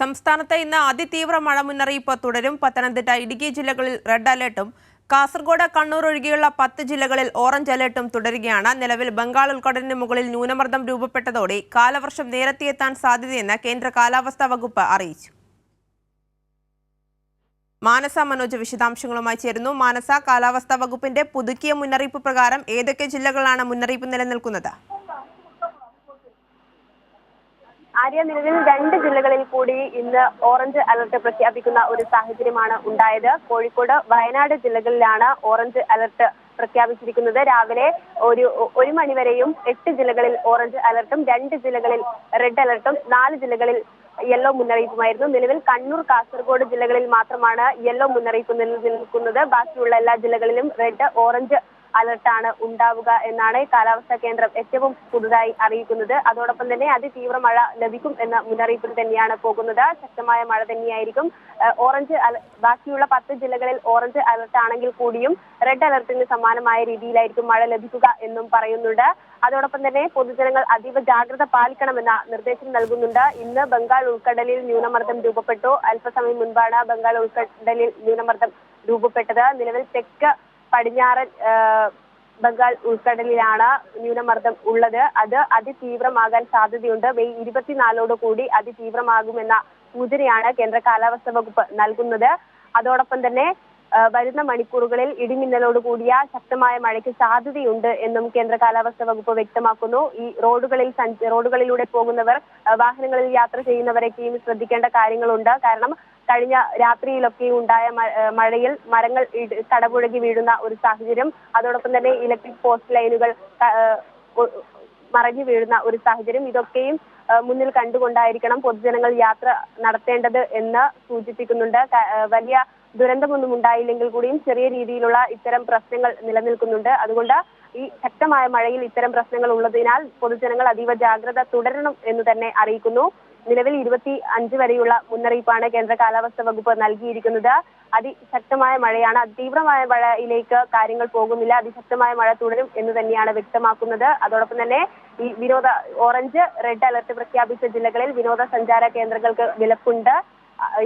സംസ്ഥാനത്ത് ഇന്ന് അതിതീവ്ര മഴ മുന്നറിയിപ്പ് തുടരും. പത്തനംതിട്ട ഇടുക്കി ജില്ലകളിൽ റെഡ് അലർട്ടും കാസർഗോഡ് കണ്ണൂർ ഒഴികെയുള്ള പത്ത് ജില്ലകളിൽ ഓറഞ്ച് അലർട്ടും തുടരുകയാണ്. നിലവിൽ ബംഗാൾ ഉൾക്കടലിന് മുകളിൽ ന്യൂനമർദ്ദം രൂപപ്പെട്ടതോടെ കാലവർഷം നേരത്തെയെത്താൻ സാധ്യതയെന്ന് കേന്ദ്ര കാലാവസ്ഥാ വകുപ്പ് അറിയിച്ചു. മാനസ മനോജ് വിശദാംശങ്ങളുമായി ചേരുന്നു. മാനസ കാലാവസ്ഥാ വകുപ്പിന്റെ പുതുക്കിയ മുന്നറിയിപ്പ് പ്രകാരം ഏതൊക്കെ ജില്ലകളാണ് മുന്നറിയിപ്പ് നിലനിൽക്കുന്നത്? ആര്യ നിലവിൽ രണ്ട് ജില്ലകളിൽ കൂടി ഇന്ന് ഓറഞ്ച് അലർട്ട് പ്രഖ്യാപിക്കുന്ന ഒരു സാഹചര്യമാണ് ഉണ്ടായത്. കോഴിക്കോട് വയനാട് ജില്ലകളിലാണ് ഓറഞ്ച് അലർട്ട് പ്രഖ്യാപിച്ചിരിക്കുന്നത്. രാവിലെ ഒരു ഒരു മണിവരെയും എട്ട് ജില്ലകളിൽ ഓറഞ്ച് അലർട്ടും രണ്ട് ജില്ലകളിൽ റെഡ് അലർട്ടും നാല് ജില്ലകളിൽ യെല്ലോ മുന്നറിയിപ്പുമായിരുന്നു. നിലവിൽ കണ്ണൂർ കാസർഗോഡ് ജില്ലകളിൽ മാത്രമാണ് യെല്ലോ മുന്നറിയിപ്പ് നിലനിൽക്കുന്നത് ബാക്കിയുള്ള എല്ലാ ജില്ലകളിലും റെഡ് ഓറഞ്ച് അലർട്ടാണ് ഉണ്ടാവുക എന്നാണ് കാലാവസ്ഥാ കേന്ദ്രം ഏറ്റവും പുതുതായി അറിയിക്കുന്നത്. അതോടൊപ്പം തന്നെ അതിതീവ്ര മഴ ലഭിക്കും എന്ന മുന്നറിയിപ്പിൽ തന്നെയാണ് പോകുന്നത്. ശക്തമായ മഴ തന്നെയായിരിക്കും. ഓറഞ്ച് ബാക്കിയുള്ള പത്ത് ജില്ലകളിൽ ഓറഞ്ച് അലർട്ട് ആണെങ്കിൽ കൂടിയും റെഡ് അലർട്ടിന് സമാനമായ രീതിയിലായിരിക്കും മഴ ലഭിക്കുക എന്നും പറയുന്നുണ്ട്. അതോടൊപ്പം തന്നെ പൊതുജനങ്ങൾ അതീവ ജാഗ്രത പാലിക്കണമെന്ന നിർദ്ദേശം നൽകുന്നുണ്ട്. ഇന്ന് ബംഗാൾ ഉൾക്കടലിൽ ന്യൂനമർദ്ദം രൂപപ്പെട്ടു. അല്പസമയം മുൻപാണ് ബംഗാൾ ഉൾക്കടലിൽ ന്യൂനമർദ്ദം രൂപപ്പെട്ടത്. നിലവിൽ തെക്ക് പടിഞ്ഞാറൻ ബംഗാൾ ഉൾക്കടലിലാണ് ന്യൂനമർദ്ദം ഉള്ളത്. അത് അതിതീവ്രമാകാൻ സാധ്യതയുണ്ട്. മെയ് ഇരുപത്തിനാലോട് കൂടി അതിതീവ്രമാകുമെന്ന സൂചനയാണ് കേന്ദ്ര കാലാവസ്ഥാ വകുപ്പ് നൽകുന്നത്. അതോടൊപ്പം തന്നെ വരുന്ന മണിക്കൂറുകളിൽ ഇടിമിന്നലോട് കൂടിയ ശക്തമായ മഴയ്ക്ക് സാധ്യതയുണ്ട് എന്നും കേന്ദ്ര കാലാവസ്ഥാ വകുപ്പ് വ്യക്തമാക്കുന്നു. ഈ റോഡുകളിൽ റോഡുകളിലൂടെ പോകുന്നവർ വാഹനങ്ങളിൽ യാത്ര ചെയ്യുന്നവരൊക്കെയും ശ്രദ്ധിക്കേണ്ട കാര്യങ്ങളുണ്ട്. കാരണം കഴിഞ്ഞ രാത്രിയിലൊക്കെ ഉണ്ടായ മഴയിൽ മരങ്ങൾ കടപുഴകി വീഴുന്ന ഒരു സാഹചര്യം അതോടൊപ്പം തന്നെ ഇലക്ട്രിക് പോസ്റ്റ് ലൈനുകൾ മറഞ്ഞു വീഴുന്ന ഒരു സാഹചര്യം ഇതൊക്കെയും മുന്നിൽ കണ്ടുകൊണ്ടായിരിക്കണം പൊതുജനങ്ങൾ യാത്ര നടത്തേണ്ടത് എന്ന് സൂചിപ്പിക്കുന്നുണ്ട്. വലിയ ദുരന്തമൊന്നും ഉണ്ടായില്ലെങ്കിൽ കൂടിയും ചെറിയ രീതിയിലുള്ള ഇത്തരം പ്രശ്നങ്ങൾ നിലനിൽക്കുന്നുണ്ട്. അതുകൊണ്ട് ഈ ശക്തമായ മഴയിൽ ഇത്തരം പ്രശ്നങ്ങൾ ഉള്ളതിനാൽ പൊതുജനങ്ങൾ അതീവ ജാഗ്രത തുടരണം എന്ന് തന്നെ അറിയിക്കുന്നു. നിലവിൽ ഇരുപത്തി അഞ്ച് വരെയുള്ള മുന്നറിയിപ്പാണ് കേന്ദ്ര കാലാവസ്ഥാ വകുപ്പ് നൽകിയിരിക്കുന്നത്. അതിശക്തമായ മഴയാണ്. അതിതീവ്രമായ മഴയിലേക്ക് കാര്യങ്ങൾ പോകുന്നില്ല. അതിശക്തമായ മഴ തുടരും എന്ന് തന്നെയാണ് വ്യക്തമാക്കുന്നത്. അതോടൊപ്പം തന്നെ ഈ വിനോദ ഓറഞ്ച് റെഡ് അലർട്ട് പ്രഖ്യാപിച്ച ജില്ലകളിൽ വിനോദസഞ്ചാര കേന്ദ്രങ്ങൾക്ക് വിലക്കുണ്ട്.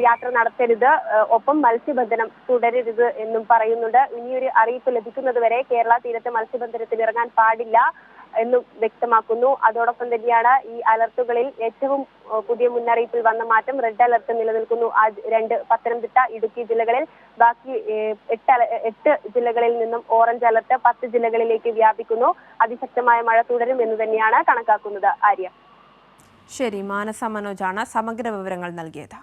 യാത്ര നടത്തരുത്. ഒപ്പം മത്സ്യബന്ധനം തുടരരുത് എന്നും പറയുന്നുണ്ട്. ഇനിയൊരു അറിയിപ്പ് ലഭിക്കുന്നത് വരെ കേരള തീരത്ത് മത്സ്യബന്ധനത്തിന് ഇറങ്ങാൻ പാടില്ല എന്നും വ്യക്തമാക്കുന്നു. അതോടൊപ്പം തന്നെയാണ് ഈ അലർട്ടുകളിൽ ഏറ്റവും പുതിയ മുന്നറിയിപ്പിൽ വന്ന മാറ്റം റെഡ് അലർട്ട് നിലനിൽക്കുന്നു. ആ രണ്ട് പത്തനംതിട്ട ഇടുക്കി ജില്ലകളിൽ. ബാക്കി എട്ട് എട്ട് ജില്ലകളിൽ നിന്നും ഓറഞ്ച് അലർട്ട് പത്ത് ജില്ലകളിലേക്ക് വ്യാപിക്കുന്നു. അതിശക്തമായ മഴ തുടരും എന്ന് തന്നെയാണ് കണക്കാക്കുന്നത് ആര്യ. ശരി മാനസ മനോജാണ് സമഗ്ര വിവരങ്ങൾ നൽകിയത്.